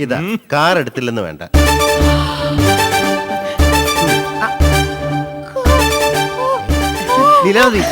ഇതാ കാർ എടുത്തില്ലെന്ന് വേണ്ട. നിലാതി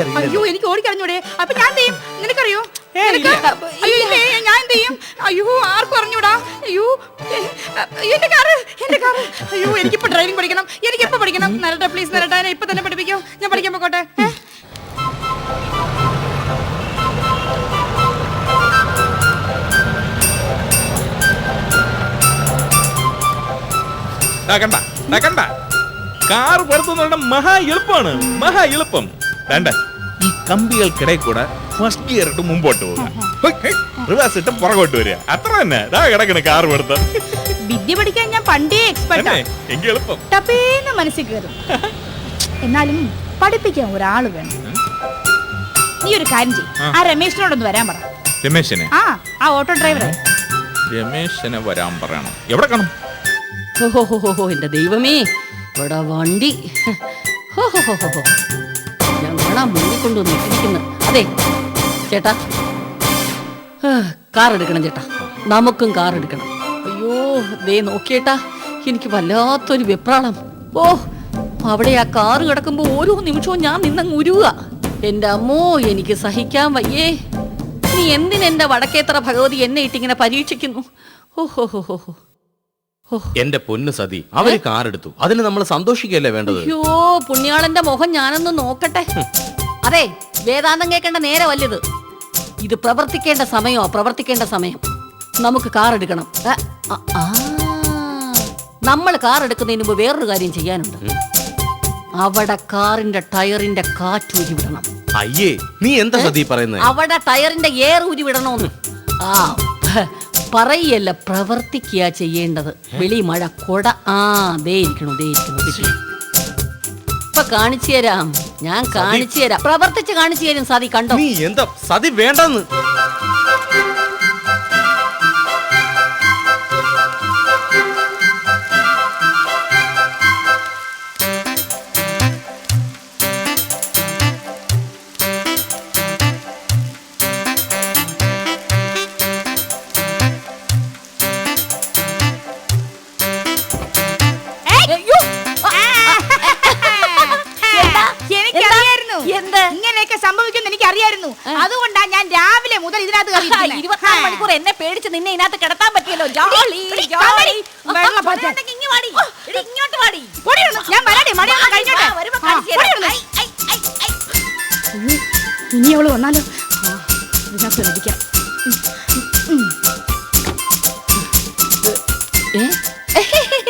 അയ്യോ എനിക്ക് ഓടിക്കറിഞ്ഞൂടെ അപ്പൊ ഞാൻ എന്ത് ചെയ്യും? നിനക്കറിയോ? നിനക്ക് അയ്യോ ഇല്ലേ ഞാൻ എന്ത് ചെയ്യും? അയ്യോ ആർക്കും അറിഞ്ഞൂടാ. അയ്യോ എന്റെ കാറ് എന്റെ കാറ്. അയ്യോ എനിക്കിപ്പോ ഡ്രൈവിംഗ് പഠിക്കണം. എനിക്ക് എപ്പോ പഠിക്കണം. നരട്ടെ പ്ലീസ് നരട്ടെ. എന്നെ ഇപ്പൊ തന്നെ പഠിപ്പിക്കോ. ഞാൻ പഠിക്കാൻ പോക്കോട്ടെ. കണ്ട കണ്ട. കാർ പുറത്തുനിന്ന് മഹാ എളുപ്പമാണ്. മഹാ എളുപ്പം. വേണ്ട? ഈ കമ്പികൾക്കിടയിൽ കൂടെ ഫസ്റ്റ് ഗിയർ ഇട്ട് മുമ്പോട്ട് പോകുക. റിവേഴ്സ് ഇട്ട് പുറകോട്ട് വരിക. അത്ര തന്നെ. ദാ കിടക്കണ കാർ പുറത്ത് വിദ്യ പഠിക്കാൻ ഞാൻ പണ്ടേ എക്സ്പെർട്ട് എങ്കിൽ എളുപ്പം. ടപ്പേന്ന് മനസ്സിൽ കയറും. എന്നാലും പഠിപ്പിക്കാൻ ഒരാൾ വേണം. നീ ഒരു കാര്യം ചെയ്യ്. ആ. രമേശിനോടൊന്ന് വരാൻ പറ. രമേശനെ? ആ ആ ഓട്ടോ ഡ്രൈവറെ. രമേശനെ വരാൻ പറയണം. എവിടെ കാണും? ഓഹോഹോഹോ എന്റെ ദൈവമേ. ഇവിടെ വണ്ടി. ഹോ, ഹോ. കാണാൻ മുന്നിൽ അതെ ചേട്ടാ. ആ, കാർ എടുക്കണം ചേട്ടാ. നമുക്കും കാർ എടുക്കണം. അയ്യോ ദേ നോക്കിയേട്ടാ. എനിക്ക് വല്ലാത്തൊരു വെപ്രാളം. ഓ അവിടെ ആ കാറ് കിടക്കുമ്പോ ഓരോ നിമിഷവും ഞാൻ നിന്നങ്ങ് ഉരുക എന്റെ അമ്മോ എനിക്ക് സഹിക്കാൻ വയ്യേ. നീ എന്തിനെ വടക്കേത്ര ഭഗവതി എന്നെ ഇട്ടിങ്ങനെ പരീക്ഷിക്കുന്നു? ഓഹോ ഹോ ഹോ ഹോ. എന്റെ പൊന്ന് സതി അവർ കാറെടുത്തു. അതിന് നമ്മൾ സന്തോഷിക്കല്ലേ വേണ്ടത്? അയ്യോ പുണ്യാളന്റെ മുഖം ഞാനൊന്ന് നോക്കട്ടെ. അതെ വേദാന്തം കേൾക്കേണ്ട നേരെ വല്ലത് ഇത് പ്രവർത്തിക്കേണ്ട സമയമോ പ്രവർത്തിക്കേണ്ട സമയം. നമുക്ക് കാർ എടുക്കണം നമ്മൾ കാർ എടുക്കുന്നതിന് മുമ്പ് വേറൊരു കാര്യം ചെയ്യാനുണ്ട്. അവിടെ കാറിന്റെ ടയറിന്റെ കാറ്റ് ഉരുവിടണം അയ്യേ നീ എന്താ സതി പറയുന്നത് അവിടെ ടയറിന്റെ എയർ ഉരുവിടണമെന്ന് ആ. പറയല്ല പ്രവർത്തിക്കുക ചെയ്യേണ്ടത്. വെളി മഴ കൊട. ആ ദേ ഇരിക്കണു ദേ ഇരിക്കണു കിട്ടി. ഇപ്പൊ കാണിച്ചു തരാം. ഞാൻ കാണിച്ചു തരാം. പ്രവർത്തിച്ച് കാണിച്ചു തരും സതി കണ്ടോ? നീ എന്താ സതി വേണ്ടെന്ന്? ഞാൻ വരാടി കഴിഞ്ഞോട്ടെ. ഇനി അവൾ വന്നാലോ? ഇതിനകത്ത് ശ്രദ്ധിക്കാം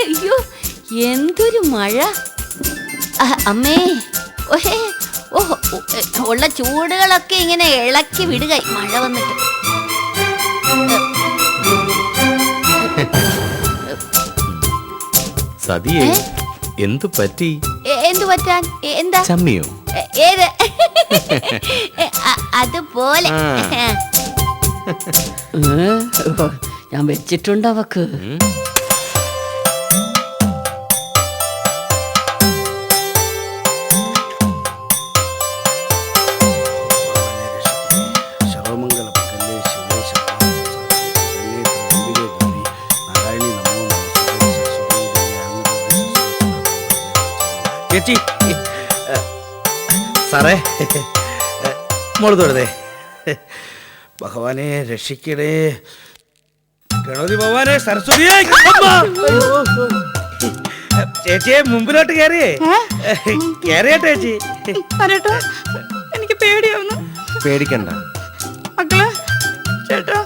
അയ്യോ എന്തൊരു മഴ. അമ്മേ. ഓഹേ ഓ, ഉള്ള ചൂടുകളൊക്കെ ഇങ്ങനെ ഇളക്കി വിടുക. മഴ വന്നിട്ട്. സതിയെ ഏ? എന്തു പറ്റി? എ, എന്തു പറ്റാൻ? എ, എന്താ? ചമ്മിയോ? എ, ഏത്? എ, അ- അതുപോലെ. ആ. ഏ, ഓ, ഞാൻ വെച്ചിട്ടുണ്ട് അവക്ക്. ചേച്ചി. സാറേ മോൾ തൊഴുതേ ഭഗവാനെ രക്ഷിക്കണേ ഗണപതി ഭഗവാനെ സരസ്വതിയെ! ചേച്ചിയെ മുമ്പിലോട്ട് കയറിയേ. കയറിയട്ടെ ചേച്ചി? എനിക്ക് പേടിയാവുന്നു. പേടിക്കണ്ട. മക്കളെ ചേട്ടാ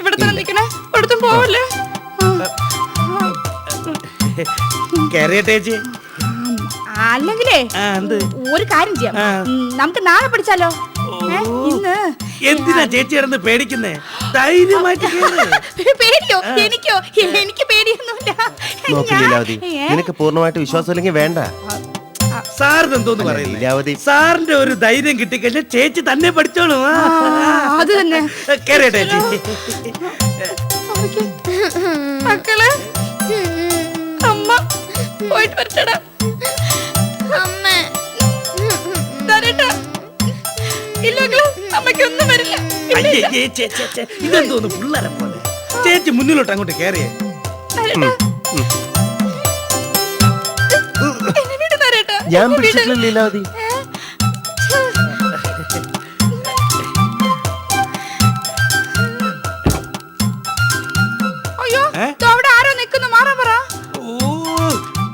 ഇവിടെ തന്നെ നിൽക്കണേ. ഇവിടുത്തെ പോവല്ലേ. കയറിയട്ടെ ചേച്ചി? അല്ലെങ്കിലേ ഒരു കാര്യം ചെയ്യാം. നമുക്ക് നാളെ പഠിച്ചാലോ ഇന്ന്. എന്തിനാ ചേച്ചി കിടന്ന് പേടിക്കുന്നേ? ധൈര്യമായിട്ട്. പേടിയോ? എനിക്കോ? എനിക്ക് പേടിയൊന്നുമില്ല? നിനക്ക് പൂർണമായിട്ട് വിശ്വാസമില്ലെങ്കിൽ വേണ്ട. സാറിനെന്തോന്ന് പറയില്ലേ? സാറിന്റെ ഒരു ധൈര്യം കിട്ടിക്കഴിഞ്ഞാൽ ചേച്ചി തന്നെ പഠിച്ചോളൂ. അത് തന്നെ. കേറിയട്ടെ ചേച്ചി. മക്കളെ. അമ്മ പോയിട്ട് വരട്ടടാ. അമ്മയ്ക്കൊന്നും വരില്ല. ഇതെന്തോന്ന് പിള്ളേരെ പോലെ. ചേച്ചി മുന്നിലോട്ട് അങ്ങോട്ട് കയറിയേ ഞാൻ. പിടിച്ചിട്ടില്ല ലീലാവതി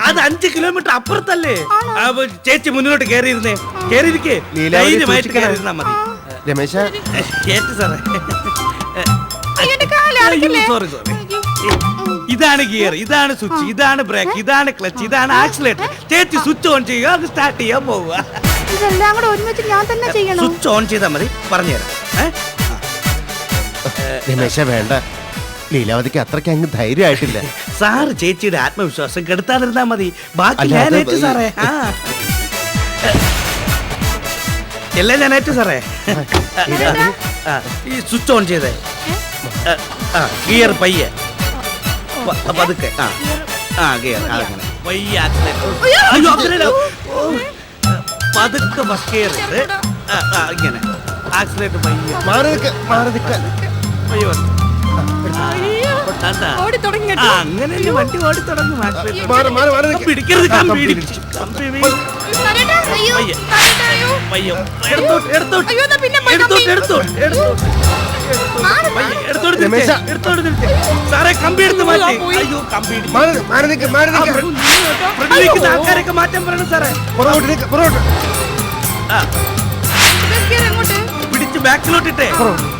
അത് അഞ്ച് കിലോമീറ്റർ അപ്പുറത്തല്ലേ? ചേച്ചി മുന്നിലോട്ട് കയറിയിരുന്നേ കയറിയിരിക്കേ ധൈര്യമായിട്ട്. കയറിയിരുന്നാ മതി. രമേശ? കേട്ടു സാറേ. സോറി സോറി ഇതാണ് ഗിയർ ഇതാണ് സ്വിച്ച് ഇതാണ് ബ്രേക്ക് ഇതാണ് ക്ലച്ച് ഇതാണ് ആക്സിലേറ്റർ. ചേച്ചി സ്വിച്ച് ഓൺ ചെയ്യുക അത് സ്റ്റാർട്ട് ചെയ്യാൻ പോവുക. ഇതെല്ലാം കൂടെ ഒരുമിച്ച് ഞാൻ തന്നെ ചെയ്യണം? സ്വിച്ച് ഓൺ ചെയ്താൽ മതി പറഞ്ഞുതരാം തരാം. രമേശ വേണ്ട. ലീലാവതിക്ക് അത്രയ്ക്ക് അങ്ങ് ധൈര്യമായിട്ടില്ല. സാർ ചേച്ചിയുടെ ആത്മവിശ്വാസം കെടുത്താതിരുന്നാ മതി. ബാക്കി ഞാൻ സാറേ ആ. എല്ലാം ഞാൻ ഏറ്റു സാറേ. ആ, ഈ സ്വിച്ച് ഓൺ ചെയ്തേ. ആ, ആ ഗിയർ പയ്യെ. പ- പതുക്കെ ആ. ആ ഗിയർ അങ്ങനെ പയ്യെ. അയ്യോ accelerator. ഓ. പതുക്കെ ഗിയർ ഇട്ട് ആ, ആ, ഇങ്ങനെ. ആക്സിലേറ്റർ പയ്യെ. മാറി നിൽക്ക മാറി നിൽക്ക പയ്യെ വന്നു. അയ്യോ. അതാ. ഓടി തുടങ്ങി ആ, അങ്ങനെയല്ലേ വണ്ടി ഓടി തുടങ്ങും. മാറി മാറി മാറി നിൽക്ക. പിടിക്കരുത് കമ്പി കമ്പി കമ്പി വീ- നരേട്ടാ, സാറേ കമ്പി എടുത്ത് മാറ്റി. അയ്യോ കമ്പി ആൾക്കാരൊക്കെ മാറ്റാൻ പറയണം സാറേ. പിടിച്ച് ബാക്കിലോട്ടിട്ടെ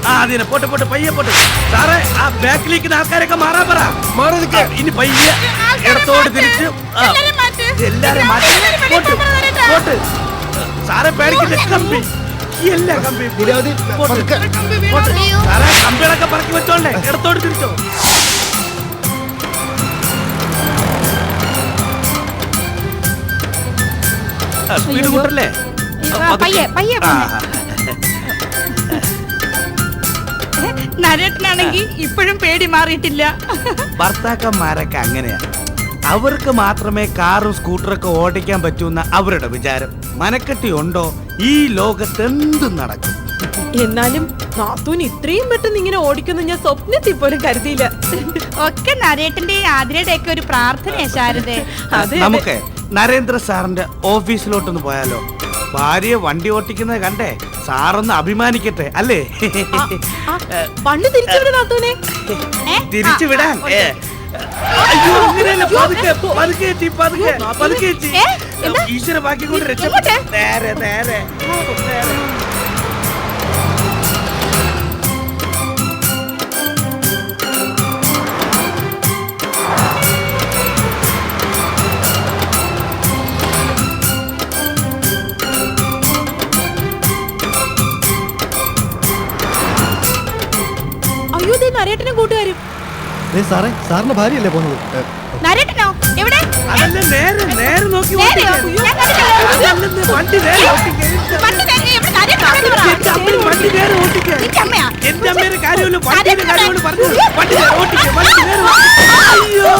ആ അതിനെ പോട്ടെ പോട്ടെ പയ്യെ പോട്ടെ. സാറേ ആ ബാക്കിലേക്ക് ആൾക്കാരൊക്കെ മാറാൻ പറ. മാറി. ഇനി പയ്യെ. ഇടത്തോട്. തിരിച്ച്. ആ, എല്ലാരെയും മാറ്റ്. പോട്ട്. വെളിയിൽ പോകാൻ നരേട്ടാ. പോട്ട് സാറേ പേടിക്കില്ല കമ്പി ഈ എല്ലാ കമ്പി ലീലാവതി പോട്ട്. പതുക്കെ. കമ്പി വീണോ? പോട്ട്. അയ്യോ. കമ്പികളൊക്കെ പറക്കി വെച്ചോണ്ടേ ഇടത്തോട് തിരിച്ചോ ആ, സ്പീഡ് കൂട്ടല്ലേ അയ്യോ, ആ, പയ്യെ പയ്യെ ആ, നരേട്ടനാണെങ്കിൽ ഇപ്പോഴും പേടി മാറിയിട്ടില്ല ഭർത്താക്കന്മാരൊക്കെ അങ്ങനെയാ അവർക്ക് മാത്രമേ കാറും സ്കൂട്ടറൊക്കെ ഓടിക്കാൻ പറ്റൂന്ന അവരുടെ വിചാരം. മനക്കെട്ടി ഉണ്ടോ? ഈ ലോകത്ത് എന്തും നടക്കും. എന്നാലും നാത്തൂൻ ഇത്രയും പെട്ടെന്ന് ഇങ്ങനെ ഓടിക്കുന്നു ഞാൻ സ്വപ്നത്തിൽ പോലും കരുതിയില്ല. ഒക്കെ നരേട്ടന്റെ ആതിരയുടെ ഒക്കെ ഒരു പ്രാർത്ഥനയാ ശാരദേ. അതെ നമുക്ക് നരേന്ദ്ര സാറിന്റെ ഓഫീസിലോട്ടൊന്ന് പോയാലോ? ഭാര്യ വണ്ടി ഓട്ടിക്കുന്നത് കണ്ടേ? സാറൊന്ന് അഭിമാനിക്കട്ടെ അല്ലേ? പണ്ട് തിരിച്ചു നാത്തൂനെ. തിരിച്ചു വിടാൻ. അയ്യോ ഇങ്ങനെയല്ല പതുക്കെ പതുക്കെ ചേച്ചി പതുക്കെ പതുക്കെ ചേച്ചി? ഈശ്വര ബാക്കി കൊണ്ട് രക്ഷപ്പെട്ടെ? നേരെ നേരെ നേരെ അയ്യോ ദേ നരേട്ടനും കൂട്ടുകാരും സാറേ സാറിന്റെ ഭാര്യയല്ലേ പോകുന്നത് നരട്ടനോ എവിടെ അതല്ല നേരെ നേരെ നോക്കി നേരെയോ? ഞാൻ കണ്ടിട്ടില്ല. അതല്ലെന്ന് വണ്ടി നേരെ ഓടിക്കാൻ. വണ്ടി നേരെ എവിടെ? പറ. എന്റെ അമ്മ വണ്ടി നേരെ. നിന്റെ അമ്മയാ? എന്റെ അമ്മയുടെ കാര്യമല്ല വണ്ടിയുടെ നരേട്ടനെ- പറഞ്ഞു വണ്ടി നേരെ വണ്ടി. അയ്യോ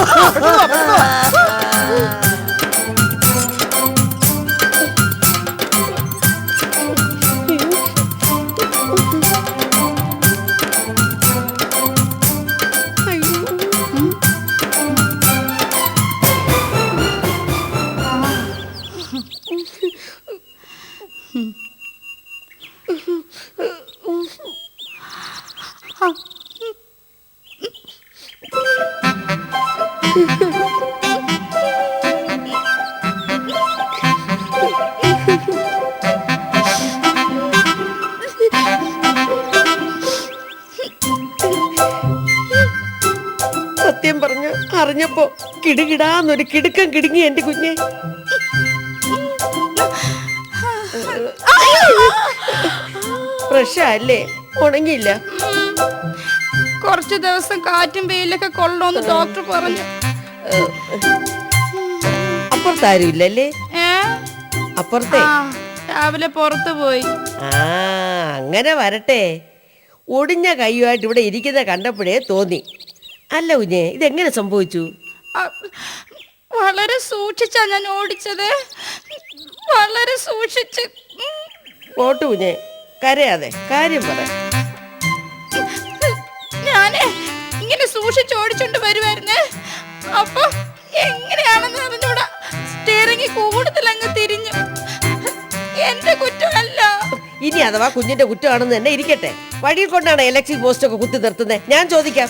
അറിഞ്ഞപ്പോ കിടുകിടാന്നൊരു കിടുക്കം കിടുങ്ങി എന്റെ കുഞ്ഞെ. പ്രശ്നല്ലേ ഉണങ്ങിയില്ല. കുറച്ചു ദിവസം കാറ്റും വെയിലൊക്കെ കൊള്ളണമെന്ന് ഡോക്ടർ പറഞ്ഞു. അപ്പുറത്താരും ഇല്ലല്ലേ? അപ്പുറത്തെ? രാവിലെ പുറത്തു പോയി. ആ അങ്ങനെ വരട്ടെ. ഒടിഞ്ഞ കൈയുമായിട്ട് ഇവിടെ ഇരിക്കുന്ന കണ്ടപ്പോഴേ തോന്നി. അല്ല കുഞ്ഞെ ഇതെങ്ങനെ സംഭവിച്ചു? വളരെ സൂക്ഷിച്ചാ ഞാൻ ഓടിച്ചത്. വളരെ സൂക്ഷിച്ച്. ഓട്ടു പോട്ടു കുഞ്ഞെ കരയാതെ കാര്യം പറ. ഞാൻ ഇങ്ങനെ സൂക്ഷിച്ച് ഓടിച്ചോണ്ട് വരുമായിരുന്നേ അപ്പൊ എങ്ങനെയാണെന്ന് അറിഞ്ഞൂടാ സ്റ്റിയറിംഗ് കൂടുതൽ അങ്ങ് തിരിഞ്ഞു. എന്റെ കുറ്റമല്ല. ഇനി അഥവാ കുഞ്ഞിന്റെ കുറ്റമാണെന്ന് തന്നെ ഇരിക്കട്ടെ. വഴിയിൽ കൊണ്ടാണ് ഇലക്ട്രിക് പോസ്റ്റ് ഒക്കെ കുത്തി നിർത്തുന്നത് ഞാൻ ചോദിക്കാം.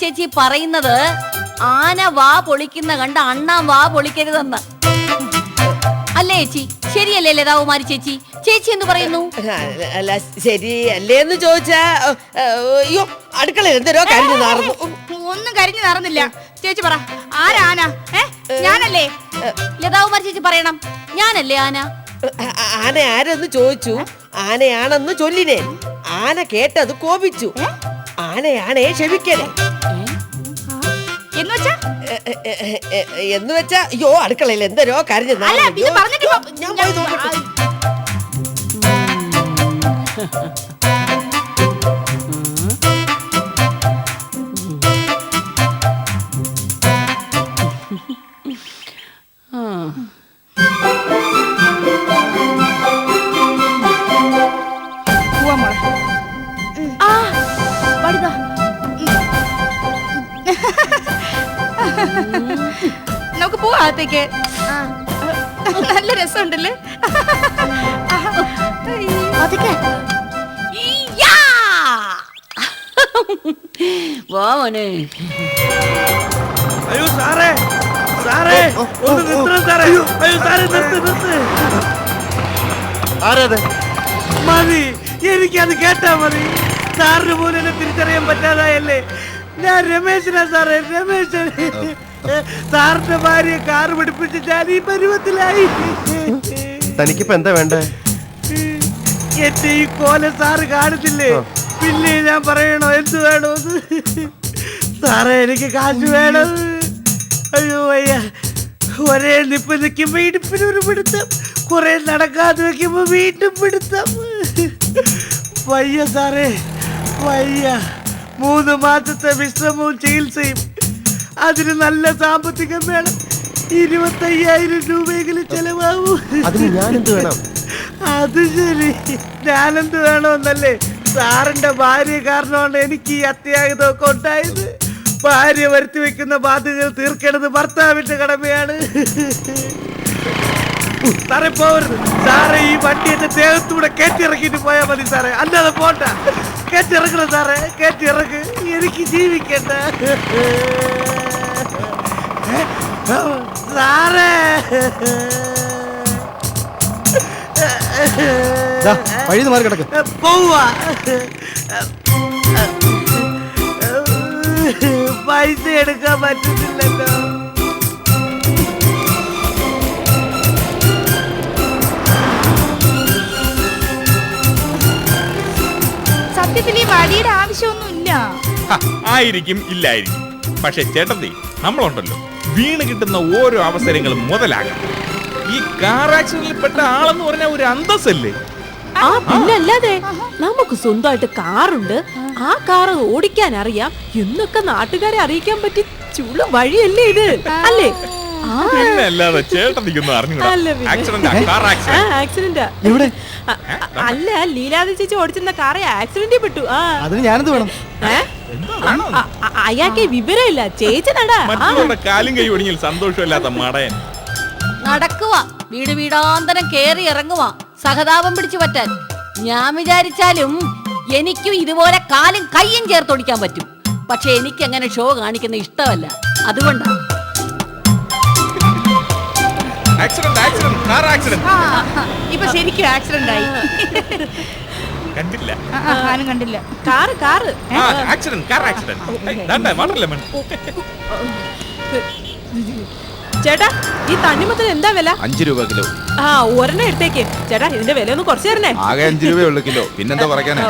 ചേച്ചി പറയുന്നത് ആന വാ പൊളിക്കുന്ന കണ്ട അണ്ണാൻ വാ പൊളിക്കരുതെന്ന്. അല്ലേ ചേച്ചി? ശരിയല്ലേ ലതാകുമാരി ചേച്ചി? ചേച്ചി എന്ന് പറയുന്നു? അല്ല ശരി അല്ലേന്ന് ചോദിച്ചാ ഏ, ഏ, അയ്യോ അടുക്കളയിൽ എന്തോരോ കരിഞ്ഞു നടന്നു ഒന്നും കരിഞ്ഞു നടന്നില്ല ചേച്ചി പറ ആരാന ഏ ഞാനല്ലേ? ലതാകുമാരി ചേച്ചി പറയണം. ഞാനല്ലേ ആന? ആന ആരെന്ന് ചോദിച്ചു? ആനയാണെന്ന് ചൊല്ലിനെ ആന കേട്ടത് കോപിച്ചു. ആനയാണേ ക്ഷമിക്കണേ. എന്ന് വെച്ചാ? എന്ന് വെച്ചാ അയ്യോ അടുക്കളയിൽ എന്തരോ കരഞ്ഞു അല്ല പിന്നെ പറഞ്ഞിട്ട് ഞാൻ പോയി നോക്കട്ടെ. നമുക്ക് പോവാം അകത്തേക്ക് നല്ല രസമുണ്ടല്ലേ? പതുക്കെ ഈയ്യാ! വാ മോനെ. അയ്യോ സാറേ. സാറേ. ഒന്ന് നിർത്തണം സാറേ. അയ്യോ സാറേ നിർത്ത് നിർത്ത്. ആരാത്? മതി. എനിക്കത് കേട്ടാ മതി. സാറിന് പോലും എന്നെ തിരിച്ചറിയാൻ പറ്റാതായല്ലേ. ഞാൻ രമേശനാ സാറേ രമേശൻ. സാറിന്റെ ഭാര്യ കാർ പിടിപ്പിച്ച് ഞാൻ ഈ പരുവത്തിലായി. തനിക്കിപ്പോ എന്താ വേണ്ടേ? എന്റെ ഈ കോല സാറ് കാണുന്നില്ലേ? പിന്നെ ഞാൻ പറയണോ എന്ത് വേണോ സാറേ എനിക്ക് കാശ് വേണം. അയ്യോ അയ്യ ഒരേ നിപ്പ് നിൽക്കുമ്പോ ഇടുപ്പിന് ഒരു പിടുത്തം. കുറെ നടക്കാതെ വെക്കുമ്പോ വീണ്ടും പിടുത്തം. വയ്യ സാറേ വയ്യ. മൂന്ന് മാസത്തെ വിശ്രമവും ചികിത്സയും അതിന് നല്ല സാമ്പത്തികം വേണം ഇരുപത്തയ്യായിരം രൂപയെങ്കിലും ചെലവാകൂ അതിന് ഞാനെന്ത് വേണം? അത് ശരി. ഞാനെന്ത് വേണമെന്നല്ലേ? സാറിന്റെ ഭാര്യ കാരണമാണ് എനിക്ക് ഈ അത്യാഹിതമൊക്കെ ഉണ്ടായത്. ഭാര്യ വരുത്തി വെക്കുന്ന ബാധ്യതകൾ തീർക്കേണ്ടത് ഭർത്താവിന്റെ കടമയാണ്. സാറേ പോവരുത്. സാറേ ഈ വണ്ടി എന്റെ ദേഹത്തൂടെ കയറ്റിറക്കിട്ട് പോയാൽ മതി സാറേ. അല്ലാതെ പോണ്ട. കയറ്റിറക്കണം സാറേ. കയറ്റിറക്ക് എനിക്ക് ജീവിക്കണ്ട. ഏ? സാറേ വഴി മാറി കിടക്ക്. പോവാ പൈസ എടുക്കാൻ പറ്റുന്നില്ലല്ലോ സത്യത്തിൽ ഈ വടിയുടെ ആവശ്യമൊന്നുമില്ല. ആയിരിക്കും ഇല്ലായിരിക്കും. പക്ഷെ ചേട്ടത്തി നമ്മളുണ്ടല്ലോ. വീണ് കിട്ടുന്ന ഓരോ അവസരങ്ങളും മുതലാകാം. ഈ കാർ ആക്സിഡന്റിൽ പെട്ട ആളെന്ന് പറഞ്ഞ ഒരു അന്തസ്സല്ലേ? ആ പിന്നല്ലാതെ നമുക്ക് സ്വന്തമായിട്ട് കാറുണ്ട്. ആ കാർ ഓടിക്കാൻ അറിയാം. എന്നൊക്കെ നാട്ടുകാരെ അറിയിക്കാൻ പറ്റി ചുളു വഴിയല്ലേ ഇത്? അല്ലേ? അറിഞ്ഞൂടാ. അല്ല ലീലാദി ആക്സിഡന്റാ ലീലാതി ചേച്ചി ഓടിച്ചിരുന്ന കാറേ ആക്സിഡന്റിൽ പെട്ടു. ആ. അതിന് ഞാനെന്ത് വേണം? ഏ? അയാൾക്ക് വിവരമില്ല. ചേച്ചി നടാ മറ്റുള്ളവരുടെ കാലും കൈ ഒടിഞ്ഞാൽ സന്തോഷമില്ലാത്ത മടയൻ. നടക്കുക വീട് വീടാന്തരം കേറി ഇറങ്ങുക സഹതാപം പിടിച്ചു പറ്റാൻ. ഞാൻ വിചാരിച്ചാലും എനിക്കും ഇതുപോലെ കാലും കൈയും ചേർത്തൊടിക്കാൻ പറ്റും. പക്ഷെ എനിക്ക് അങ്ങനെ ഷോ കാണിക്കുന്ന ഇഷ്ടമല്ല. അതുകൊണ്ടാണ് ആക്സിഡന്റ് ആക്സിഡന്റ് കാർ ആക്സിഡന്റ് ഇപ്പൊ ശരിക്കും ആക്സിഡന്റ് ആയി. കണ്ടില്ല ആ, ആ, കണ്ടില്ല car car accident car accident water lemon ചേട്ടാ ഈ തണ്ണിമത്തിന് എന്താ വില അഞ്ചു രൂപ കിലോ ആ ഒരെണ്ണം എടുത്തേക്ക് ചേട്ടാ ഇതിന്റെ വില ഒന്ന് കുറച്ച് തരണേ ആകെ അഞ്ചു രൂപയേ ഉള്ളൂ കിലോ പിന്നെന്താ പറയാനാ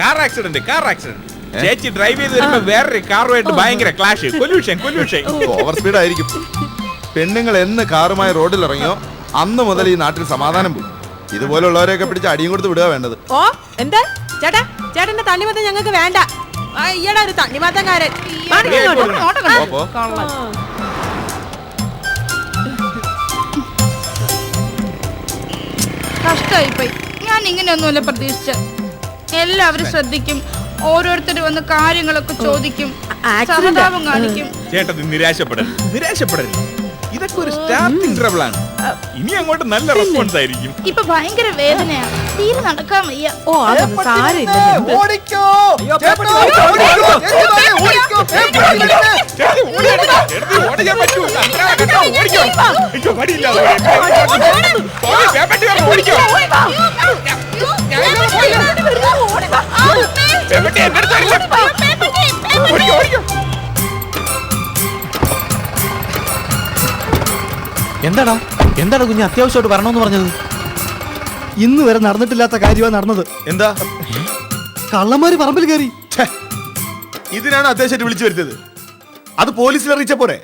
കാർ ആക്സിഡന്റ് കാർ ആക്സിഡന്റ് ചേച്ചി ഡ്രൈവ് ചെയ്ത് വരുമ്പോ വേറൊരു കാറുമായിട്ട് ഭയങ്കര clash pollution pollution over speed ആയിരിക്കും പെണ്ണുങ്ങൾ എന്ന് കാറുമായി റോഡിൽ ഇറങ്ങിയോ അന്ന് മുതൽ ഈ നാട്ടിൽ സമാധാനം പോയി ഇതുപോലുള്ളവരെയൊക്കെ പിടിച്ച് അടിയും കൊടുത്ത് വിടുക വേണ്ടത്. ഓ എന്താ? ചേട്ടാ ചേട്ടന്റെ തണ്ണിമത്തം ഞങ്ങൾക്ക് വേണ്ട. ആ, ഈയെടാ ഒരു തണ്ണിമത്തംകാരൻ. ഇങ്ങോട്ട്. ഓ? പോ. കഷ്ടായിപ്പോയി. ഞാൻ ഇങ്ങനെയൊന്നുമല്ല പ്രതീക്ഷിച്ച. എല്ലാവരും ശ്രദ്ധിക്കും. ഓരോരുത്തർ വന്ന് കാര്യങ്ങളൊക്കെ ചോദിക്കും. accident. സഹതാപം കാണിക്കും. ചേട്ടൻ നിരാശപ്പെടരുത്. നിരാശപ്പെടരുത്. ഇതൊക്കെ ഒരു സ്റ്റാർട്ടിംഗ് ട്രബിൾ ആണ്. ഇനി അങ്ങോട്ട് നല്ല റെസ്പോൺസ് ആയിരിക്കും. ഇപ്പൊ ഭയങ്കര വേദനയാ തീരെ നടക്കാൻ വയ്യ. ഓ അതൊന്നും സാരമില്ല ഓടിക്കോ? ഓടിക്കോ. ഓടിക്കോ. എന്താടാ? എന്താടാ കുഞ്ഞ് അത്യാവശ്യമായിട്ട് വരണമെന്ന് പറഞ്ഞത്? ഇന്ന് വരെ നടന്നിട്ടില്ലാത്ത കാര്യമാണ് നടന്നത്. എന്താ? കള്ളന്മാര് പറമ്പിൽ കയറി. ഇതിനാണ് അത്യാവശ്യമായിട്ട് വിളിച്ചു വരുത്തിയത്. അത് പോലീസിൽ അറിയിച്ച പോരെ?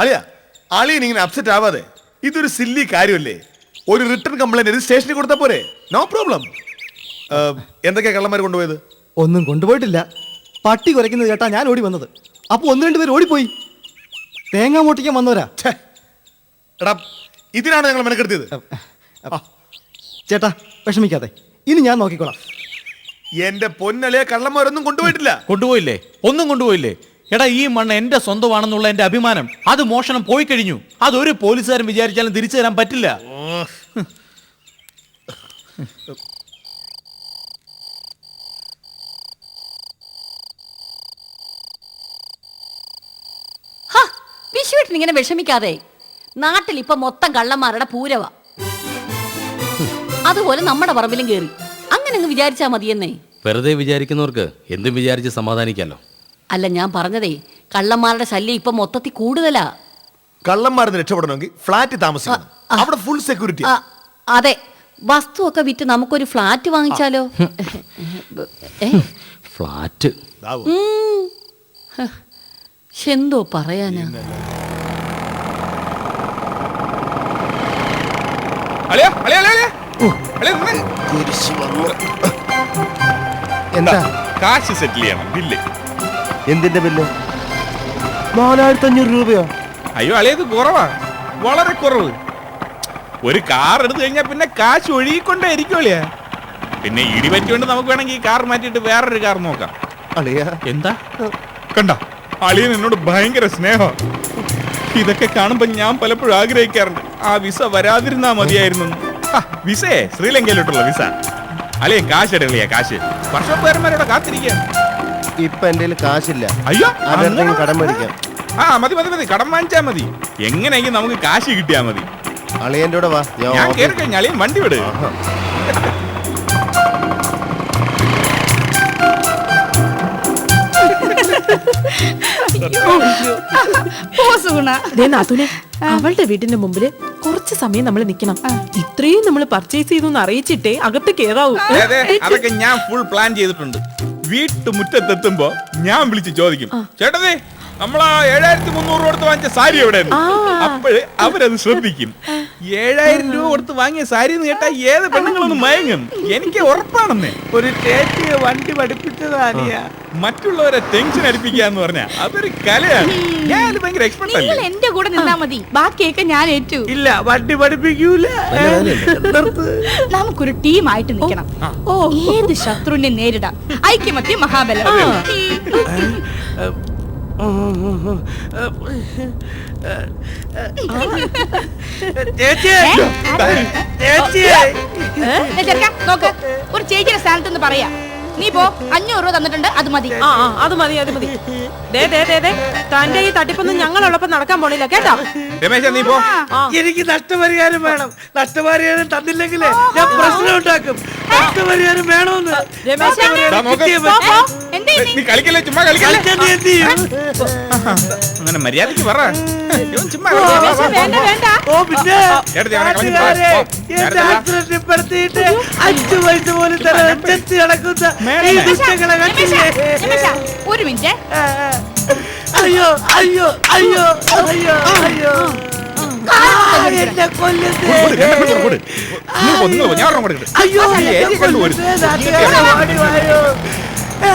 അളിയ അളിയൻ ഇങ്ങനെ അപ്സെറ്റ് ആവാതെ ഇതൊരു സില്ലി കാര്യമല്ലേ? ഒരു റിട്ടേൺ കംപ്ലൈന്റ് ഇത് സ്റ്റേഷനിൽ കൊടുത്താൽ പോരെ? നോ പ്രോബ്ലം എന്തൊക്കെയാ കള്ളന്മാർ കൊണ്ടുപോയത്? ഒന്നും കൊണ്ടുപോയിട്ടില്ല. പട്ടി കുരയ്ക്കുന്നത് കേട്ടാ ഞാൻ ഓടി വന്നത്. അപ്പൊ ഒന്ന് രണ്ട് പേര് ഓടിപ്പോയി. തേങ്ങ മോട്ടിക്കാൻ വന്നവരാ. ഛെ, എടാ ഇതിനാണ് ഞങ്ങൾ മെനക്കെടുത്തിയത്. ചേട്ടാ വിഷമിക്കാതെ. ഇനി ഞാൻ നോക്കിക്കോളാം. എന്റെ പൊന്നലയെ കള്ളന്മാരൊന്നും കൊണ്ടുപോയിട്ടില്ല. കൊണ്ടുപോയില്ലേ? ഒന്നും കൊണ്ടുപോയില്ലേ? എടാ ഈ മണ്ണ് എന്റെ സ്വന്തമാണെന്നുള്ള എന്റെ അഭിമാനം. അത് മോഷണം പോയി കഴിഞ്ഞു. അതൊരു പോലീസുകാരൻ വിചാരിച്ചാലും തിരിച്ചു തരാൻ പറ്റില്ല ഹ, വിഷുവേട്ടൻ ഇങ്ങനെ വിഷമിക്കാതെ നാട്ടിൽ ഇപ്പൊ മൊത്തം കള്ളന്മാരുടെ പൂരവ. അതുപോലെ നമ്മുടെ പറമ്പിലും കേറി. അങ്ങനെ അങ്ങ് വിചാരിച്ചാ മതിയെന്നേ. വെറുതെ വിചാരിക്കുന്നവർക്ക് എന്തും വിചാരിച്ച് സമാധാനിക്കാലോ? അല്ല ഞാൻ പറഞ്ഞതേ കള്ളന്മാരുടെ ശല്യം ഇപ്പൊ മൊത്തത്തിൽ കൂടുതലാ. കള്ളന്മാരെ രക്ഷപ്പെടണമെങ്കിൽ ഫ്ലാറ്റ് താമസിക്കണം. അവിടെ ഫുൾ സെക്യൂരിറ്റി ആ, അതെ വസ്തുവൊക്കെ വിറ്റ് നമുക്കൊരു ഫ്ലാറ്റ് വാങ്ങിച്ചാലോ? ഏ? ഫ്ലാറ്റ്. ഉം. ഹ, എന്തോ പറയാനാ. എന്താ കാശ് സെറ്റിൽ ചെയ്യണം ബില്ല്. എന്തിന്റെ ബില്ല്? നാലായിരത്തി അഞ്ഞൂറ് രൂപയോ? അയ്യോ അളിയ ഇത് കുറവാ. വളരെ കുറവ്. ഒരു കാർ എടുത്തു കഴിഞ്ഞാൽ പിന്നെ കാശ് ഒഴുകിക്കൊണ്ടേ ഇരിക്കും അളിയാ. പിന്നെ ഇടി പറ്റിയോണ്ട് നമുക്ക് വേണമെങ്കിൽ ഈ കാർ മാറ്റിയിട്ട് വേറൊരു കാർ നോക്കാം. അളിയ. എന്താ? കണ്ട? അളിയൻ എന്നോട് ഭയങ്കര സ്നേഹം. ഇതൊക്കെ കാണുമ്പോ ഞാൻ പലപ്പോഴും ആഗ്രഹിക്കാറുണ്ട്. ആ വിസ വരാതിരുന്നാ മതിയായിരുന്നു വിസയെ? ശ്രീലങ്കയിലോട്ടുള്ള വിസ. അളിയൻ കാശ് എടുക്കളിയാ കാശ്. വർഷപ്പേരന്മാരോടെ കാത്തിരിക്കുക ഇപ്പൊ എന്റെ കാശില്ല. അയ്യോ കടം മേടിക്കാം. ആ മതി മതി മതി. കടം വാങ്ങിച്ചാ മതി. എങ്ങനെയെങ്കിലും നമുക്ക് കാശ് കിട്ടിയാ മതി. അളിയന്റെ കൂടെ വാ. ഞാൻ ഞാൻ കേറി കഴിഞ്ഞാൽ അളിയൻ വണ്ടി വിട്. അവളുടെ വീടിന്റെ മുമ്പിൽ കുറച്ച് സമയം നമ്മൾ നിക്കണം. ഇത്രയും നമ്മൾ പർച്ചേസ് ചെയ്തു അറിയിച്ചിട്ടേ അകത്ത് കേറാവൂ. അതെ, അതെ, അതൊക്കെ ഞാൻ ഫുൾ പ്ലാൻ ചെയ്തിട്ടുണ്ട്. വീട്ടു മുറ്റത്തെത്തുമ്പോ ഞാൻ വിളിച്ച് ചോദിക്കും. ചേട്ടതേ നമ്മളാ ഏഴായിരത്തി മുന്നൂറ് കൊടുത്ത് വാങ്ങിച്ച സാരി എവിടെ അപ്പോഴ് അവരത് ശ്രദ്ധിക്കും. ഏഴായിരം രൂപ കൊടുത്ത് വാങ്ങിയ സാരി എന്ന് കേട്ടാ ഏത് പെണ്ണുങ്ങളൊന്നും മയങ്ങും. എനിക്ക് ഉറപ്പാണെന്നേ. ഒരു ചേച്ചിയെ വണ്ടി പഠിപ്പിച്ചതാനിയാ മറ്റുള്ളവരെ ടെൻഷൻ അടിപ്പിക്കുക എന്ന് പറഞ്ഞാ അതൊരു കലയാണ്. ഞാൻ അത് ഭയങ്കര എക്സ്പെർട്ട് നിങ്ങൾ എന്റെ കൂടെ നിന്നാ മതി. ബാക്കിയൊക്കെ ഞാൻ ഏറ്റു. ഇല്ല വണ്ടി പഠിപ്പിക്കൂല. നിർത്ത്. നമുക്കൊരു ടീമായിട്ട് നിൽക്കണം. ഏത് ശത്രുവിനെ നേരിടാം? ഐക്യമത്യ മഹാബലം. നോക്ക്. ഒരു ചേച്ചിയുടെ സ്ഥാനത്ത് പറയാം പറയാ. നീ പോ അഞ്ഞൂറ് രൂപ തന്നിട്ടുണ്ട് അത് മതി. ആ ആ അത് മതി അത് മതി. ദേ ദേ ദേ ദേ. തന്റെ ഈ തട്ടിപ്പൊന്നും ഞങ്ങളുള്ളപ്പോ നടക്കാൻ പോണില്ല കേട്ടോ? രമേശ നീ പോ. എനിക്ക് നഷ്ടപരിഹാരം വേണം. നഷ്ടപരിഹാരം തന്നില്ലെങ്കിലേ ഞാൻ പ്രശ്നം ഉണ്ടാക്കും നഷ്ടപരിഹാരം വേണമെന്ന് രമേശ, ദാ നോക്ക്. കിട്ടിയേ പോ, പോ. എന്തേ ഏയ്, നീ? കളിക്കല്ലേ ചുമ്മാ കളിക്കല്ലേ? നീ എന്ത് ചെയ്യും? അങ്ങനെ മര്യാദയ്ക്ക് പറ ഇവൻ ചുമ്മാ ഓ, വാ, വാ, വേണ്ട വാ, വാ. വേണ്ട ഓ പിന്നെ എടുത്ത് അവനെ കളഞ്ഞ് നാട്ടുകാരെ, പോ, പോ. എന്റെ എടുത്ത് വാ. ആക്സിഡന്റിൽ പെടുത്തിയിട്ട് അഞ്ചു പൈസ പോലും തരാൻ ചെത്തി നടക്കുന്ന ഈ മേഡം. ദുഷ്ടങ്ങളെ രമേശ, കണ്ടില്ലേ? ഒരു മിനിറ്റ് ആ, ആ. അയ്യോ അയ്യോ അയ്യോ അയ്യോ അയ്യോ ആ, എന്നെ കൊല്ലുന്നേ. കൊടു, കൊടു, രണ്ടെണ്ണം കൊടു, കൊടു. നിങ്ങൾ പോ, നിങ്ങൾ പോ, ഞാൻ ഒരെണ്ണം. അയ്യോ ഈ ഏരിയ കണ്ടു പോരും. നാട്ടുകാരെ ഓടി വായോ. ആ,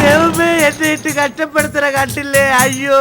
ദൈവമേ എന്നെ ഇട്ട് കഷ്ടപ്പെടുത്തണ കണ്ടില്ലേ അയ്യോ